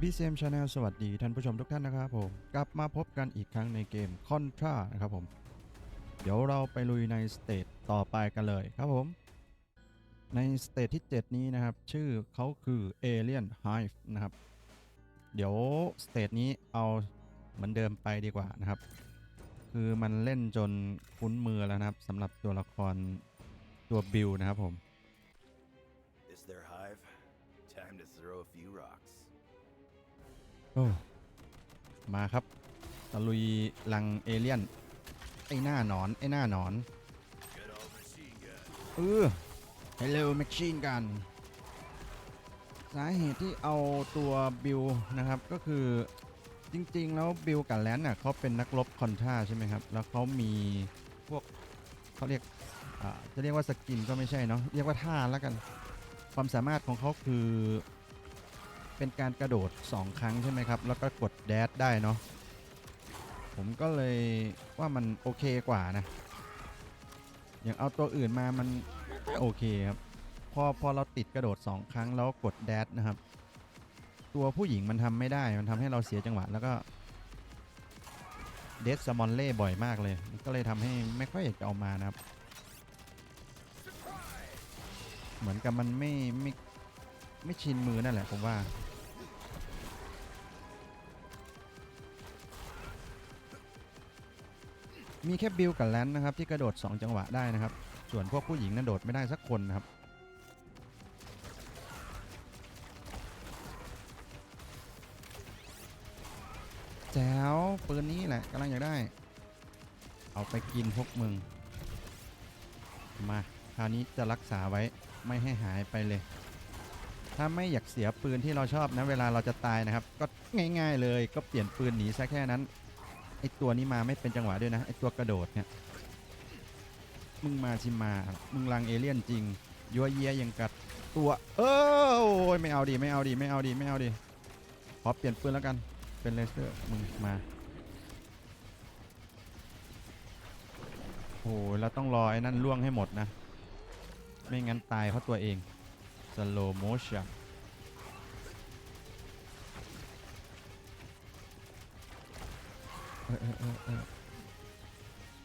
BCM Channel สวัสดีท่านผู้ชมทุกท่านนะครับผม กลับมาพบกันอีกครั้งในเกม Contra นะครับผม เดี๋ยวเราไปลุยในสเตจต่อไปกันเลยครับผม ในสเตจที่ 7 นี้นะครับ ชื่อเขาคือ Alien Hive นะครับ เดี๋ยวสเตจนี้เอาเหมือนเดิมไปดีกว่านะครับ คือมันเล่นจนคุ้นมือแล้วนะครับสำหรับตัวละครตัวบิลนะครับผม Is their hive? Time to throw a few rocks. โอ้มาครับตะลุยลังเอเลี่ยน ไอ้หน้าหนอน ไอ้หน้าหนอน เออ Hello Machine Gun สาเหตุที่เอาตัวบิลนะครับ ก็คือจริง ๆ แล้วบิลกับแลนน่ะเขาเป็นนักรบคอนท่าใช่ไหมครับ แล้วเขามีพวกเขาเรียกจะเรียกว่าสกินก็ไม่ใช่เนาะเรียกว่าท่าแล้วกัน ความสามารถของเขาคือ เป็นการกระโดด 2 ครั้งใช่ไหมครับ แล้วก็กดแดดได้เนาะผมก็เลยว่ามันโอเคกว่านะ อย่างเอาตัวอื่นมามันไม่โอเคครับ พอพอเราติดกระโดด 2 ครั้งแล้วกดแดดนะครับ ตัวผู้หญิงมันทำไม่ได้ มันทำให้เราเสียจังหวะแล้วก็เดสซมอนเล่บ่อยมากเลย ก็เลยทำให้ไม่ค่อยอยากจะเอามานะครับ เหมือนกับมันไม่ไม่ไม่ชินมือนั่นแหละผมว่า มีแค่บิลกับแลนนะครับที่กระโดด 2 จังหวะได้นะครับ ส่วนพวกผู้หญิงนั้นโดดไม่ได้สักคนนะครับแจ๋วปืนนี้แหละกำลังอยากได้ เอาไปกินพวกมึง มาคราวนี้จะรักษาไว้ไม่ให้หายไปเลย ถ้าไม่อยากเสียปืนที่เราชอบนะเวลาเราจะตายนะครับ ก็ง่าย ๆ เลยก็เปลี่ยนปืนหนีซะแค่นั้น ไอตัวนี้มาไม่เป็นจังหวะด้วยนะไอตัวกระโดดเนี่ยมึงมาชิมมา มึงลังเอเลี่ยนจริงยัวเยียยังกัดตัว เออโอ้ยไม่เอาดีไม่เอาดีไม่เอาดีไม่เอาดีขอเปลี่ยนปืนแล้วกันเป็นเลเซอร์มึงมาโอ้ยแล้วต้องรอไอ้นั่นล่วงให้หมดนะ ไม่งั้นตายเพราะตัวเอง slow motion เออเอ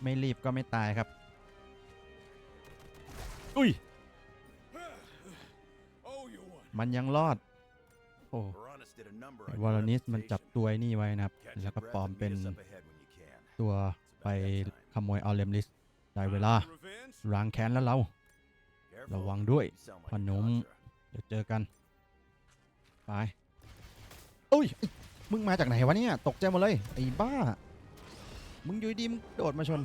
ไม่รีบก็ไม่ตายครับ อุ้ย มันยังรอด โอ้วอลนิสมันจับตัวนี่ไว้นะครับ แล้วก็ปลอมเป็นตัวไปขโมยเอาเลมลิสได้เวลา Revenge? ล้างแค้นแล้วเรา ระวังด้วยพนมเดี๋ยวเจอกัน ไป อุ้ย มึงมาจากไหนวะเนี่ย ตกใจหมดเลย ไอ้บ้า มึงอยู่ดีมึงโดดมาชน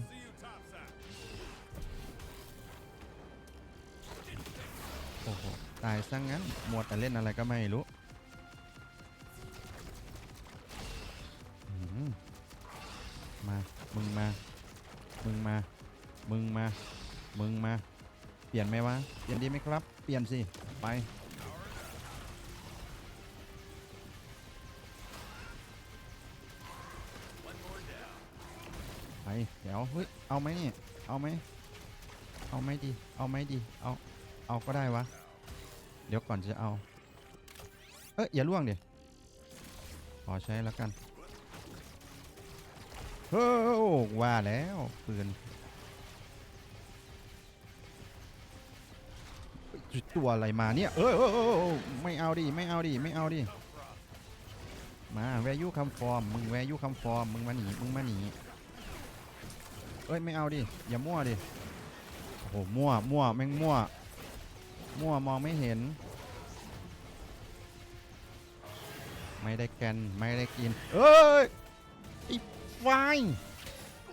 โอ้โห ตายซะงงั้น หมัวแต่เล่นอะไรก็ไม่รู้มา มึงมา มึงมา มึงมา มึงมา เปลี่ยนไหมวะ เปลี่ยนดีไหมครับ เปลี่ยนสิ ไป เดี๋ยวเฮ้ยเอาไหมนี่เอาไหมเอาไหมดีเอาไหมดีเอาเอาก็ได้วะเดี๋ยวก่อนจะเอา เอ้ยอย่าล่วงเดิขอใช้แล้วกันเฮ้ยว่าแล้วปืนเฮ้ยตัวอะไรมาเนี่ยเออเออเออเออไม่เอาดิไม่เอาดิไม่เอาดิมาแวร์ยูคัมฟอร์มมึงแวร์ยูคัมฟอร์มมึงมาหนีมึงมาหนี เอ้ยไม่เอาดิ อย่ามั่วดิ โอ้โหมั่วมั่วแม่งมั่ว มั่วมองไม่เห็น ไม่ได้แกนไม่ได้กิน เอ้ยไอ้ไฟ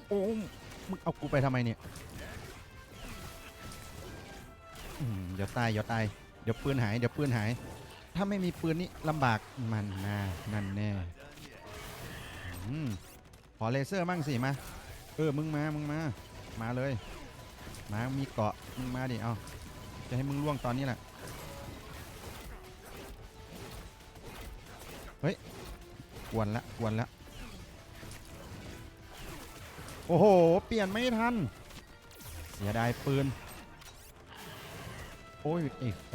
โอ้มึงเอากูไปทำไมเนี่ยอืมเดี๋ยวตายเดี๋ยวตายเดี๋ยวปืนหายเดี๋ยวปืนหาย ถ้าไม่มีปืนนี่ลำบากมันน่านั่นแน่อืมขอเลเซอร์มั่งสิมา เออ มึงมา มึงมา มาเลย มา มีเกาะ มึงมาดิ เอาจะให้มึงล่วงตอนนี้แหละ เฮ้ย กวนละกวนละ โอ้โห เปลี่ยนไม่ทัน เสียดายปืน โอ้ยไอ้ไฟ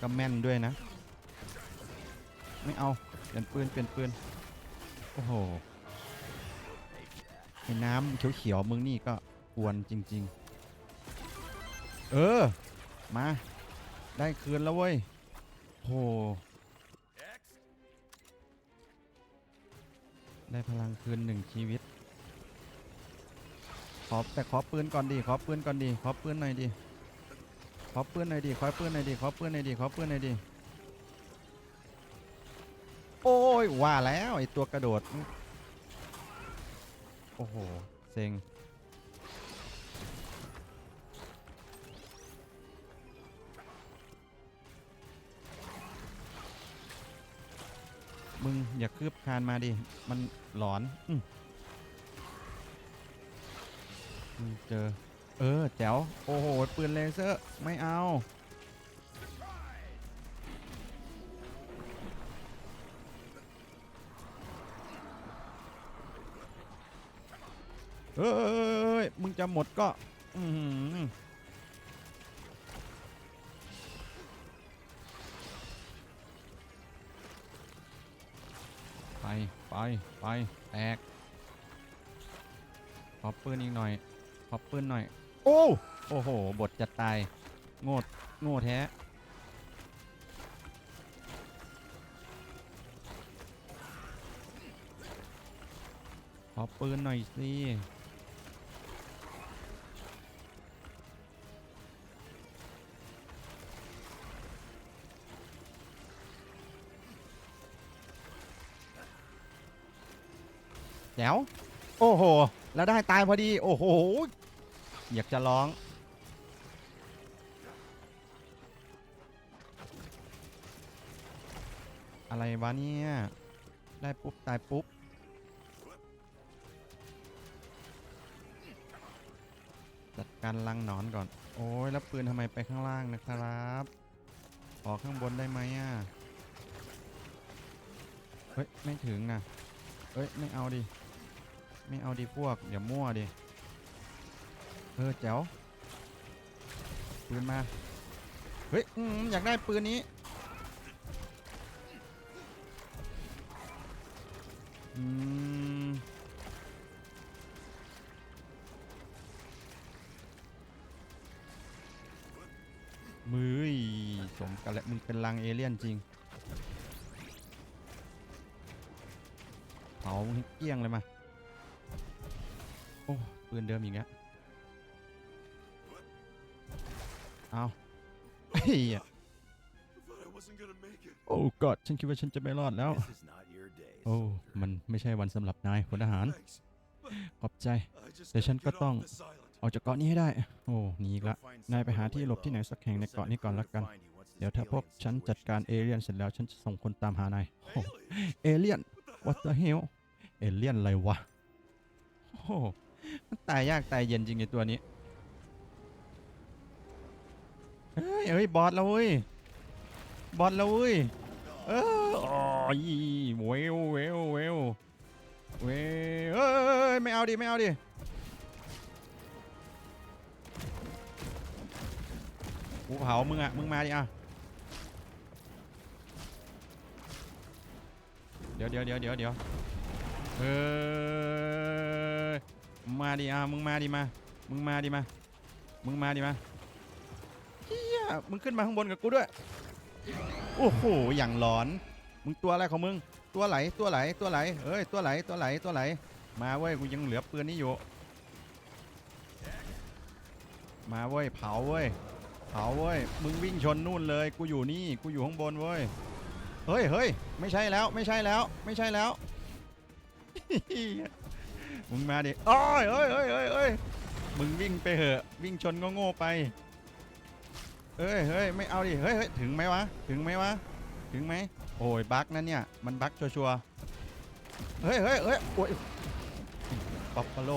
ก็แม่นด้วยนะ ไม่เอาเปลี่ยนปืนเปลี่ยนปืนโอ้โหไอ้น้ำเขียวๆมึงนี่ก็กวนจริง ๆ เออ มา ได้คืนแล้วเว้ยโหได้พลังคืนหนึ่งชีวิต ขอแต่ขอปืนก่อนดีขอปืนก่อนดีขอปืนหน่อยดี ขอปืนหน่อยดีขอปืนหน่อยดีขอปืนหน่อยดีขอปืนหน่อยดีโอ้ยว่าแล้วไอตัวกระโดด โอ้โหเซ็งมึงอย่าคืบคานมาดิ มันหลอน อืมอืมเจอ เออแจ๋วโอ้โหปืนเลเซอร์ไม่เอา เอ้ยมึงจะหมดก็ อืไป ไป ไป แตกขอปืนอีกหน่อยขอปืนหน่อย โอ้โอ้โห บทจะตาย โง่โง่แท้ขอปืนหน่อยสิแจ๋วโอ้โห แล้วได้ตายพอดี โอ้โห อยากจะร้อง อะไรวะเนี่ย ได้ปุ๊บ ตายปุ๊บ จัดการลังหนอนก่อน โอ้ยแล้วปืนทำไมไปข้างล่างนะครับขอกข้างบนได้ไหมอะ เฮ้ย ไม่ถึงนะเฮ้ย ไม่เอาดิ ไม่เอาดิพวกเดี๋ยวมั่วดิ ออแจ๋วปืนมา เฮ้ยออยากได้ปืนนี้ อืม มือยสมกันแหละมึงเป็นลังเอเลี่ยนจริงเผาเกี้ยงเลยมา โอ้ปืนเดิมอีกแล้ว เอาไอ้เหี้ย Thought I wasn't gonna make it. โอ้กอดฉันคิดว่าฉันจะไม่รอดแล้ว This is not your day. โอ้ มันไม่ใช่วันสำหรับนายพลทหาร Thanks. ขอบใจ I just แต่ฉัน gotta ก็ get ต้อง off this island. ออกจากเกาะนี้ให้ได้ โอ้หนีอีกละ Go find นายไปหา somewhere to ที่ lay หลบที่ไหน low. สักแห่งใน Send เกาะ a นี้ก่อน crew ละ to กัน find you once this เดี๋ยวถ้าพวก alien ฉันจัด situation การเอเลี่ยนเสร็จแล้วฉันจะส่งคนตามหานายโอ้ Aliens? เอเลี่ยน What what the hell เอเลี่ยนอะไรวะ โอ้โหมันตายยากตายเย็นจริงไอตัวนี้ เฮ้ยเฮ้ยบอสแล้วเว้ยบอสแล้วเว้ยเอออ๋ออีเวลเวลเวลเวลเอ้ยไม่เอาดิไม่เอาดิกูเผามึงอะมึงมาดิอะเดี๋ยวเดี๋ยวเดี๋ยวเดี๋ยวเดี๋ยวเออมาดิอะมึงมาดิมา มึงมาดิมา มึงมาดิมา มึงขึ้นมาข้างบนกับกูด้วย โอ้โห อย่างหลอน มึงตัวอะไรของมึง ตัวไหล ตัวไหล ตัวไหลเอ้ย ตัวไหล ตัวไหล ตัวไหล มาเว้ย กูยังเหลือปืนนี้อยู่ มาเว้ย เผาเว้ย เผาเว้ย มึงวิ่งชนนู่นเลย กูอยู่นี่ กูอยู่ข้างบนเว้ย เฮ้ยเฮ้ยไม่ใช่แล้ว ไม่ใช่แล้ว ไม่ใช่แล้ว มึงมาดิอ้ยเฮ้ยเฮ้ยเฮ้ยเฮ้ยมึงวิ่งไปเหอะ วิ่งชนก็โง่ไป เฮ้ยเฮ้ยไม่เอาดิเฮ้ยเฮ้ยถึงไหมวะถึงไหมวะถึงไหมโอ้ยบั๊กนั่นเนี่ยมันบั๊กชัวร์ๆเฮ้ยเฮ้ยเฮ้ยโอ้ยป๊อปปาโล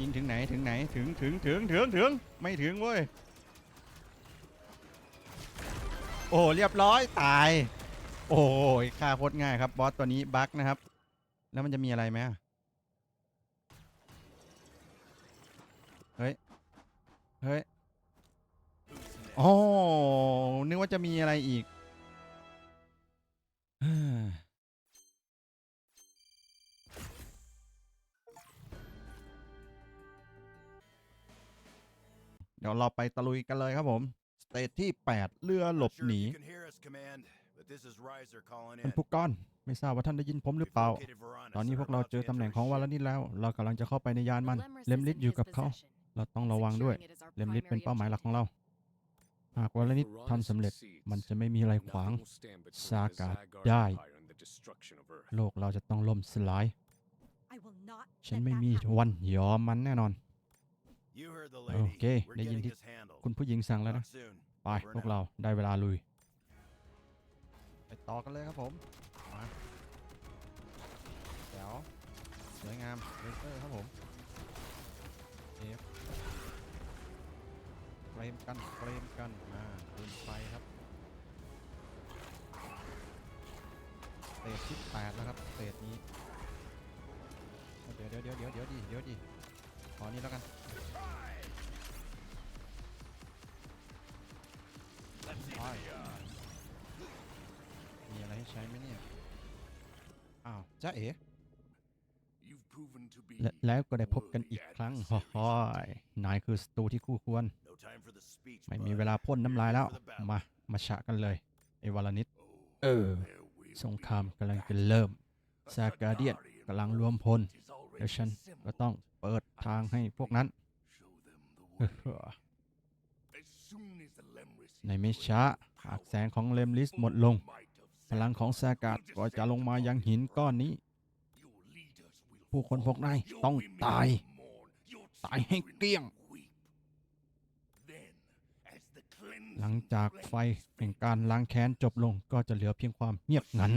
ยิงถึงไหนถึงไหนถึงถึงถึงถึงถึงไม่ถึงเว้ยโอ้เรียบร้อยตาย โอ้ยฆ่าโคตรง่ายครับบอสตัวนี้บั๊กนะครับ แล้วมันจะมีอะไรไหม เฮ้ยโอ้นึกว่าจะมีอะไรอีกเฮ้ยเดี๋ยวเราไปตะลุยกันเลยครับผม สเตจที่ 8 เรือหลบ Not sure หนี if you can hear us, Command, but this is Riser calling ท่าน in. ผู้กองไม่ทราบว่าท่านได้ยินผมหรือ We've เปล่า located Varanus ตอนนี้ and พ are วกเรา about เจ to อตำแหน่ง enter ของ her วา ship. ลนิดแล้ว เรากำลังจะเข้าไปในยานมัน Lemris เลมลิ is ส in อยู่ his กับเขา possession. เราต้องระวังด้วย Securing it is our เลมลิสเป็น primary เป้าหมายหลักของ objective. เรา หากวาลนิดทำสำเร็จมันจะไม่มีอะไรขวางซากาได้ โลกเราจะต้องล่มสลาย I will not ฉัน let ไม่ that มี happen. วันยอมมันแน่นอน You heard the โอ lady. เค We're ได้ยิน getting ที่ this handled. คุณผู้หญิงสั่งแล้วนะ Talk soon. ไป Over พวก and เรา out. ได้เวลาลุย ไปต่อกันเลยครับผมมาเดี๋ยวสวยงามเลเซอร์ครับผมเอฟเฟ รมกันเฟรมกันมาปืนไฟครับเตจที่แปดแล้วครับเตจนี้เดี๋ยวเดี๋ยวเดี๋ยวเดี๋ยวเดี๋ยวดิเดี๋ยวดิขอนี้แล้วกันไปมีอะไรให้ใช้ไหมเนี่ย อ้าวจ้าเอ๋ และแล้วก็ได้พบกันอีกครั้งฮ่อฮ่อยนายคือศัตรูที่คู่ควร No time for the speech, ไม่มี bud. เวลาพ่นน้ำลายแล้ว We're ready for the battle. มา มาฉะกันเลยไอ้วาลนิด Oh, เออ there will สง be ครามกำลังจะเริ่มซาการเดียนกำลังรวมพล is แล้ว already ฉันก็ assembled. ต้องเปิดทางให้พวกนั้น Show them the เฮ้ way. อ As soon as the Lemris ในไม่ช้าหากแสงของเลมลิสหมดลง พลังของซากาดก็จะลงมายังหินก้อนนี้ ผู้คนพวกนายต้องตาย ตายให้เกลี้ยง หลังจากไฟแห่งการล้างแค้นจบลงก็จะเหลือเพียงความเงียบงัน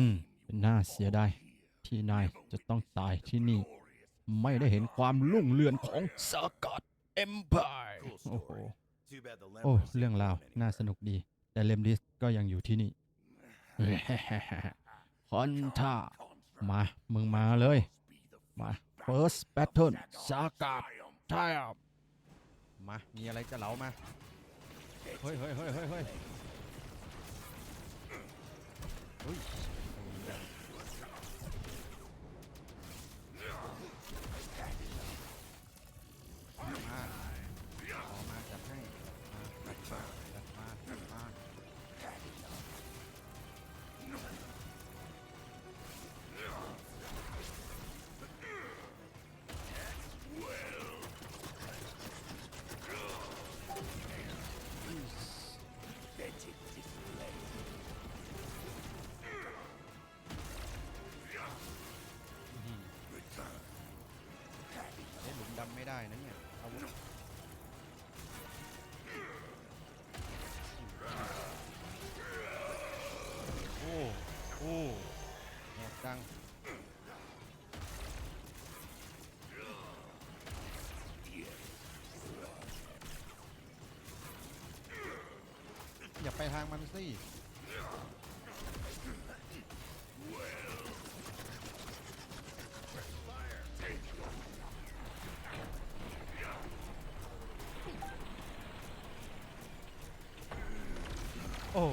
เป็นน่าเสียดายที่นายจะต้องตายที่นี่ ไม่ได้เห็นความรุ่งเรืองของสกอตเอ็มพาย Cool โอ้โห story. Too bad the โอ้ Lemris เรื่อง ain't ราว coming น่า anymore. สนุกดี แต่เลมดิสก็ยังอยู่ที่นี่ คอนท่ามา มึงมาเลย มา first pattern สากาดทายมา มีอะไรจะเหลามา เฮ้ยเฮ้ยเฮ้ยเฮ้ยเฮ้ย ไปทางมันสิโอ้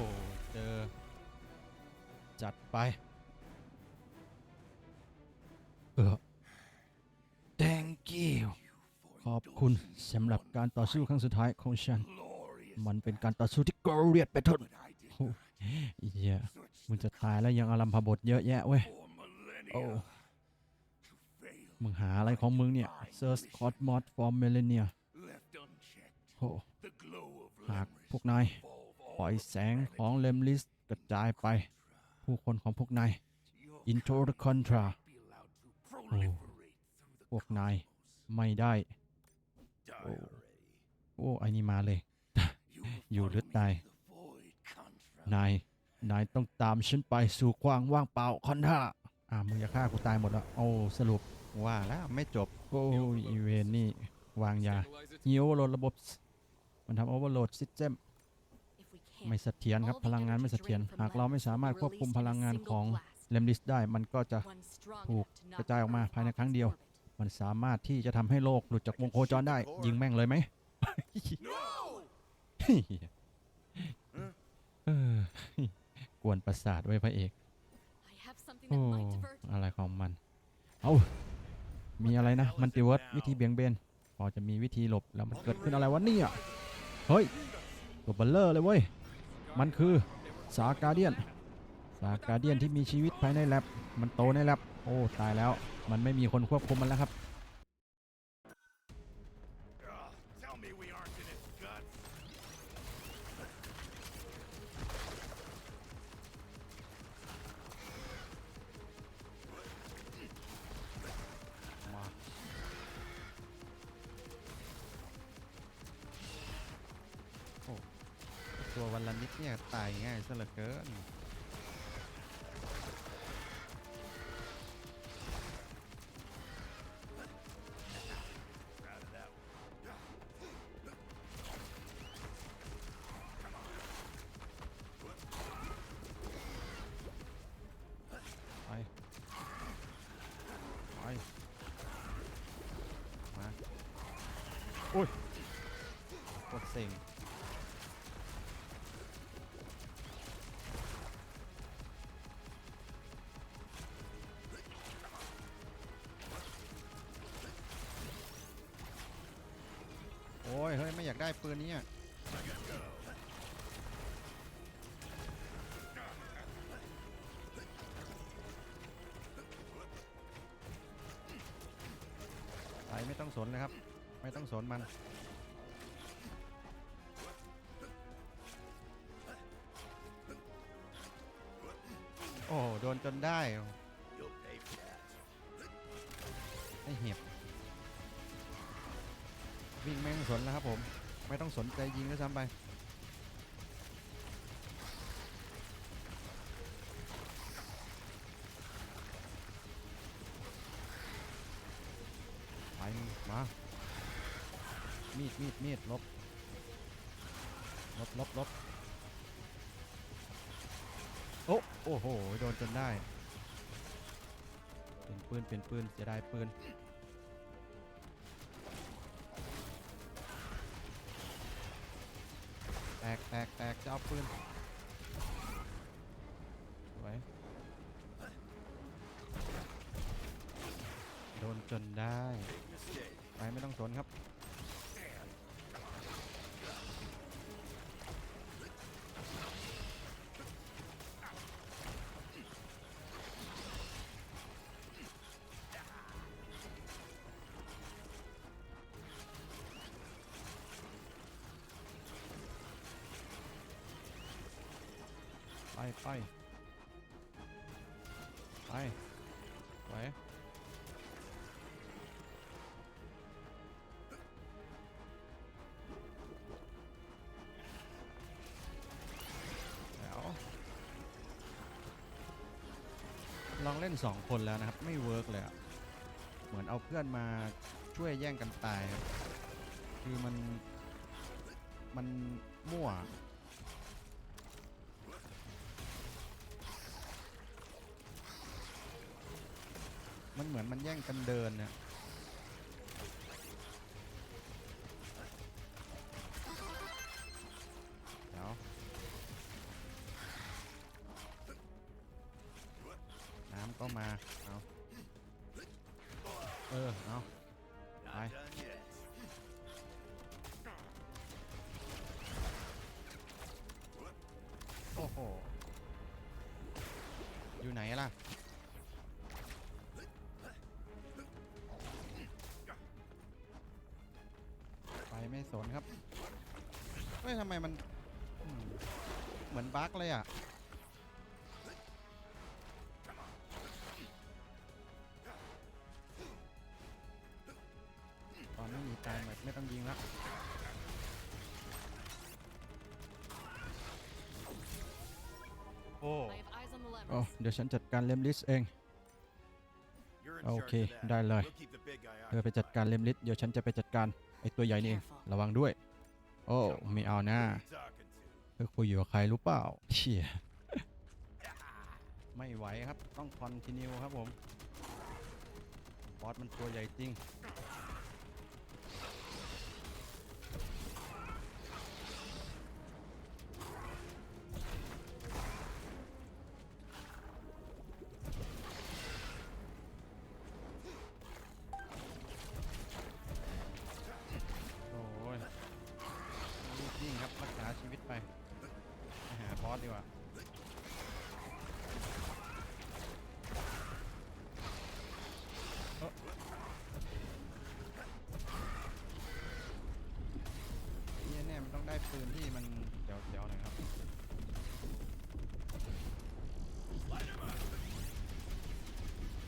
เจอ จัดไป เออ thank you ขอบคุณสำหรับการต่อสู้ครั้งสุดท้ายของฉัน มันเป็นการต่อสู้ที่กรเรียดไปทนโอ้เหี้ยมึงจะตายแล้วยังอารัมพบทเยอะแยะเว้ยโอ้มึงหาอะไรของมึงเนี่ย Search Cod Mod for Millennia โอ้หากพวกนายปล่อยแสงของเลมลิสกระจายไป ผู้คนของพวกนาย Into the Contra โอ้พวกนายไม่ได้ Die Oh. already. โอ้ ไอ้นี่มาเลย อยู่หรือตาย นาย นายต้องตามฉันไปสู่ความว่างเปล่าคอนท่าอ่ามึงจะฆ่ากูตายหมดแล้วโอ้สรุปว่าแล้วไม่จบโอ้ยอีเวนนี่ วางยาฮิวโหลดระบบ มันทำโอเวอร์โหลดซิสเต็ม If we ไม่เสถียรครับพลังงานไม่เสถียรหากเราไม่สามารถควบคุมพลังงานของเลมลิสได้มันก็จะถูกกระจายออกมาภายในครั้งเดียว มันสามารถที่จะทำให้โลกหลุดจากวงโคจรได้ ยิงแม่งเลยไหมเออ กวนประสาทไว้พระเอก โอ้ อะไรของมัน เอามีอะไรนะ มันติเวิร์ดวิธีเบี่ยงเบน พอจะมีวิธีหลบแล้วมันเกิดขึ้นอะไรวะเนี่ย เฮ้ย ตัวเบลเลอร์เลยเว้ย มันคือสาการเดียน สาการเดียนที่มีชีวิตภายในแลบมันโตในแลบโอ้ ตายแล้ว มันไม่มีคนควบคุมมันแล้วครับ วันละนิดเนี่ยตายง่ายซะเหลือเกิน อยเฮ้ยไม่อยากได้ปืนนี้อะไปไม่ต้องสนเลยครับ ไม่ต้องสนมันโอ้โดนจนได้ You'll pay for that. ไอเห็บวิ่งไม่ต้องสนแล้วครับผม ไม่ต้องสนใจยิงด้วยซ้ำไปไปมา มีดมีดมีดลบลบลบลบโอ้โอ้โห โดนจนได้ เปลี่ยนปืนเปลี่ยนปืนเสียดายปืน แตกแตกจะเอาปืนไว้โดนจนได้ ไปไม่ต้องสนครับ ไปไปไปไปแล้วลองเล่นสองคนแล้วนะครับ ไม่เวิร์กเลยอะเหมือนเอาเพื่อนมาช่วยแย่งกันตายครับ คือมัน มันมั่ว มันเหมือนมันแย่งกันเดินเนี่ย สนครับเฮ้ยทำไมมันอืมเหมือนบั๊กเลยอะตอนไม่มีตายแบบไม่ต้องยิงแล้วโอ้โอ้เดี๋ยวฉันจัดการเลมลิสเอง You're in โอ charge เค of that. ได้เลย We'll keep the big guy เธอไปจัดการเลมลิสเดี๋ยวฉันจะไปจัดการ ไอตัวใหญ่นี่เองระวังด้วย โอ้ไม่เอานะ Who you talking to? ไปคุยอยู่กับใครรู้เปล่าเชี่ยไม่ไหวครับต้องคอนติเนียครับผมบอสมันตัวใหญ่จริง เนี่ยมันต้องได้ปืนที่มันเจ๋วๆหน่อยครับ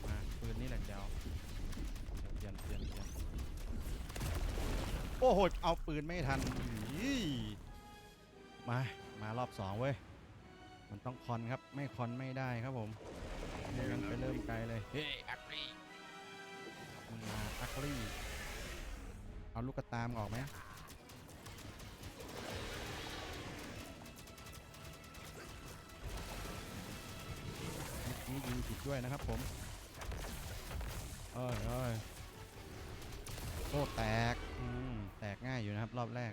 มาปืนนี่แหละเจ๋วเดี๋ยวเปลี่ยนเปลี่ยนเปลี่ยนโอ้โหเอาปืนไม่ทันอี๋มามารอบสองเว้ยมันต้องคอนครับไม่คอนไม่ได้ครับผมไม่งั้นไปเริ่มไกลเลยเฮ้ยอักลี่มึงมาอักลี่เอาลูกกระตามงออกไหม ผิดด้วยนะครับผมเอ้ยเอ้ยโอ้แตกอืมแตกง่ายอยู่นะครับ รอบแรก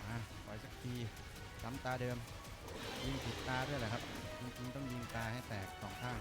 มาปล่อยสักทีซ้ำตาเดิม ยิงผิดตาด้วยแหละครับ จริงๆต้องยิงตาให้แตกสองข้าง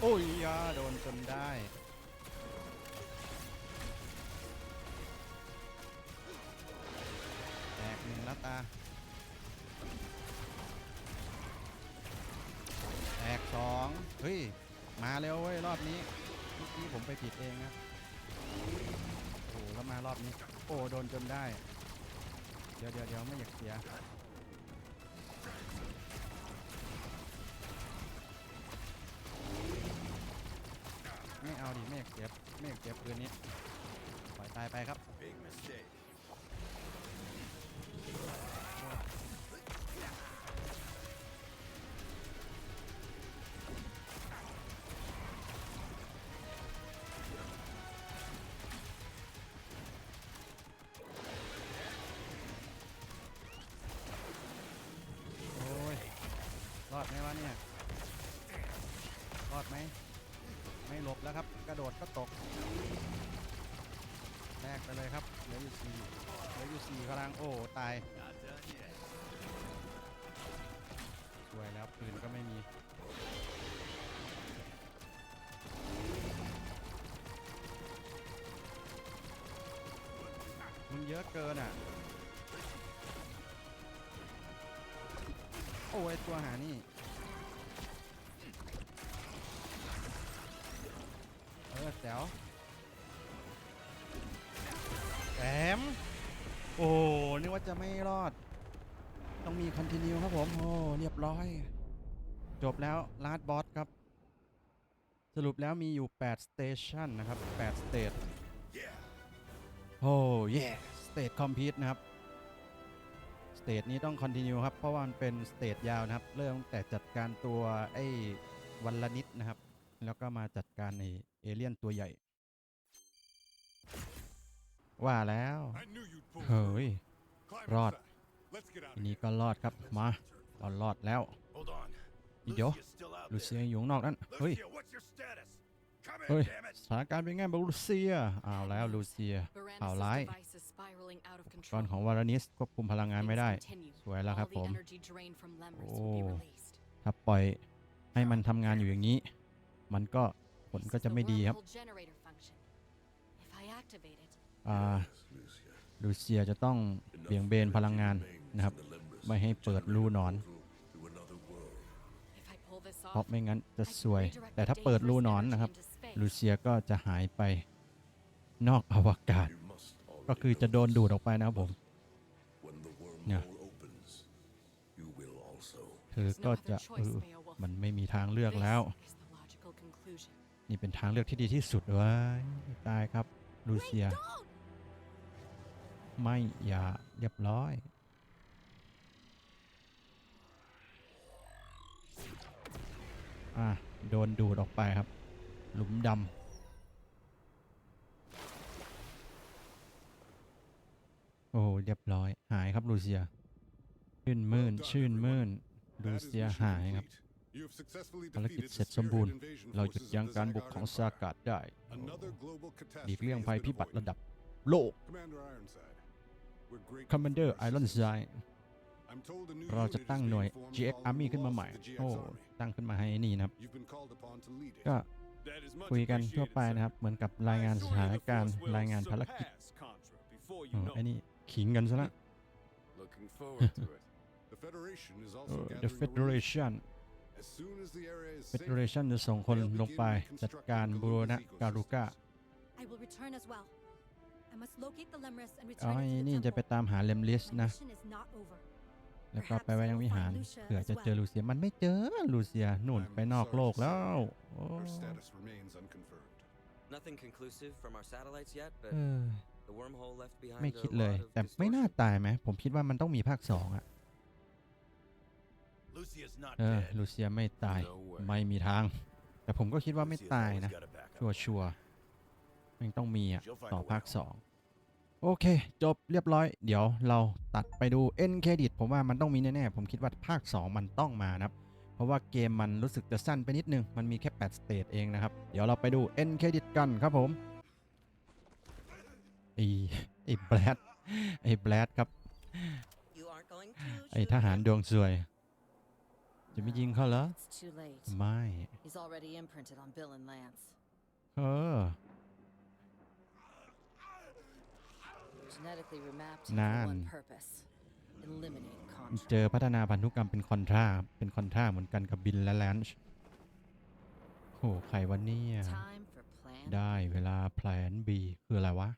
โอ้ยยาโดนจนได้ แตกหนึ่งแล้วตา แตกสองเฮ้ย มาเร็วเว้ย รอบนี้เมื่อกี้ผมไปผิดเองนะโอ้แล้วมารอบนี้ โอ้ โดนจนได้ เดี๋ยวเดี๋ยวเดี๋ยวไม่อยากเสีย ไม่เอาดิไม่อยากเสียไม่อยากเสียปืนนี้ปล่อยตายไปครับ Big mistake. โอ้ยรอดไหมวะเนี่ย รอดไหม ไม่หลบแล้วครับ กระโดดก็ตกแลกไปเลยครับเหลืออยู่สี่เหลืออยู่สี่พลังโอ้ตาย Not done yet. สวยแล้วปืนก็ไม่มีมันเยอะเกินอะ โอ้ยตัวหานี่ จ๋วแถมโอ้นึกว่าจะไม่รอด ต้องมีคอนติเนียครับผม โอ้เรียบร้อย จบแล้วลาดบอสครับ สรุปแล้วมีอยู่ 8 สเตชันนะครับ 8 สเตท Yeah. โอ้เย่สเตทคอมพิวนะครับ สเตทนี้ต้องคอนติเนียครับ เพราะว่ามันเป็นสเตทยาวนะครับ เริ่มตั้งแต่จัดการตัวไอ้วันละนิดนะครับ แล้วก็มาจัดการในเอเลี่ยนตัวใหญ่ ว่าแล้วเฮ้ยรอดทีนี้ก็รอดครับมาเรารอดแล้วเดี๋ยวลูเซียอยู่นอกนั้นเฮ้ยเฮ้ยสถานการณ์เป็นไงบ้างลูเซียเอาแล้วลูเซียเอาร้ายอนของวารานิสควบคุมพลังงานไม่ได้ สวยแล้วครับผมโอ้ถ้าปล่อยให้มันทำงานอยู่อย่างนี้ มันก็ผล This ก็ is จะ the ไม่ดีครับ wormhole generator function. If I activate it, อ่าลูเซียจะต้องเบี่ยงเบนพลังงานนะครับ ไม่ให้เปิดรูหนอน if I pull this เพราะ off, ไม่งั้นจะ I can สวย redirect แต่ the ถ้าเปิดรู dangerous หนอน energy นะครับ into space. ลูเซียก็จะหายไปนอกอวกาศ ก็คือจะโดนดูดออกไปนะครับผม When the Yeah. wormhole opens, you will also. เธอ There's ก็ no จะ other เอ choice, อ Beowulf. มันไม่มีทางเลือก This แล้ว นี่เป็นทางเลือกที่ดีที่สุดเว้ยตายครับ ลูเซีย ไม่อย่าเรียบร้อยอะโดนดูดออกไปครับ หลุมดำโอ้โหเรียบร้อยหายครับลูเซีย ชื่นมื่นชื่นมื่นลูเซียหายครับ complete. You have successfully ภารกิจ defeated เสร็จ the สมบูรณ์ Siberian invasion เราหยุด forces ยั้ง of the การบุก Zygarde ของ Empire. ซากาดได้ Another global หลีก catastrophe เลี่ยง has ภัย been พิบัติ avoided. ระดับโลก Commander Ironside, we're grateful คอมมานเดอ for ร์ your ไอรอน assistance. ไซ I'm told a new เราจะ unit ตั้ง is หน่วย being formed GX following Army the ขึ้นมา loss ใหม่ of the GX โอ้ Army. ตั้งขึ้นมาให้นี่นะครับ You've been called upon to lead it. ก็ That is much คุยกันทั่ว appreciated, ไป sir. นะครับ เหมือนกับรายงาน I ส assure ถาน you the การณ์ force will รายงานภารกิจ surpass Contra before อ๋ you อ know ไอ้ it. นี่ขิงกันซะละ Looking forward to it. The Federation is เอ also อ gathering The a relief. Federation As soon as the area is safe, Federation จะส่งคนลงไปจัดการบูรณะการุก้า I will return as well. I must locate the Lemris and อ๋อ return ไอ้ it to นี่ the จะไป temple. ตามหาเลมลิส My นะ mission is not over. แล้วก็ไปไว้ยังวิหารเผื่อจะเจอลูเซียมันไม่เจอลูเซียนู่น I'm ไปนอก sorry โล to กแล้ว say โอ้ our status remains unconfirmed. Nothing conclusive from our satellites yet, but เออ the wormhole left behind ไม่ a คิดเลย lot of แต่ไม่น่า distortion. ตายไหมผมคิดว่ามันต้องมีภาคสองอะ Lucia's not เออ dead. ลูเซียไม่ตาย No way. ไม่มีทาง แต่ผมก็คิดว่าไม่ Lucia's ตาย always นะ got a backup ชัว plan. ชัวร์มันต้องมีอะ She'll find ต่อ a way ภาค out. สองโอเค จบเรียบร้อย เดี๋ยวเราตัดไปดู end credit ผมว่ามันต้องมีแน่ๆ ผมคิดว่าภาค 2 มันต้องมานะครับ เพราะว่าเกมมันรู้สึกจะสั้นไปนิดนึง มันมีแค่8 stage เองนะครับ เดี๋ยวเราไปดู end credit กันครับผมไอ้ไอ้แบลดไอ้แบลดครับ You aren't going to ไอ้ทหารดวงสวย จะไม่ยิงเขาเหรอ It's too late. ไม่ He's already imprinted on Bill and Lance. เออ Genetically remapped Nan. for one purpose. Eliminate เจ Contra. อพัฒนาพันธุกรรมเป็นคอนทราเป็นคอนทราเหมือนกันกับบินและแลนช์โหใครวันนี้ Time for plan. ได้เวลาแพลน B คืออะไรวะ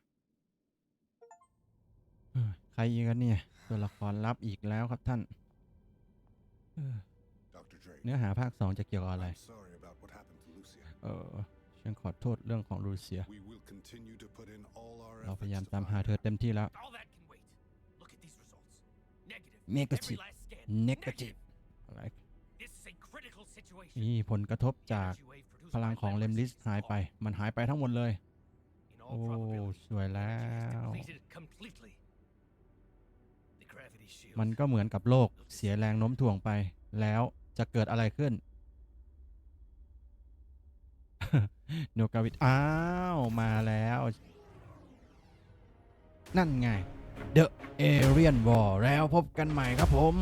เอ้ยใครอีกกันเนี่ย ตัวละครลับอีกแล้วครับท่านเออ Dr. Drake, เนื้อหาภาค 2 จะเกี่ยวกับอะไร I'm sorry about what happened to Lucia. เออฉันขอโทษเรื่องของรูเซีย We will continue to put in all our เราพ efforts ยายาม to ตาม find หา her. เธอเต็มที่แล้ว All that can wait. Look at these results. Negative. Negative. Every last scan. Negative. อะไร This is a critical situation. นี่ผลกระทบจาก Energy wave produced พลัง by ของเลม Lemris ลิส is หายไป off. มันหายไปทั้งหมดเลย In โอ้ all probability, สวยแล้ energy is ว depleted completely. The gravity shield. มันก็เหมือนกับโลกเสียแรงโน้มถ่วงไปแล้ว จะเกิดอะไรขึ้นโนกาวิทอ้าว มาแล้ว นั่นไง The Alien War แล้วพบกันใหม่ครับผม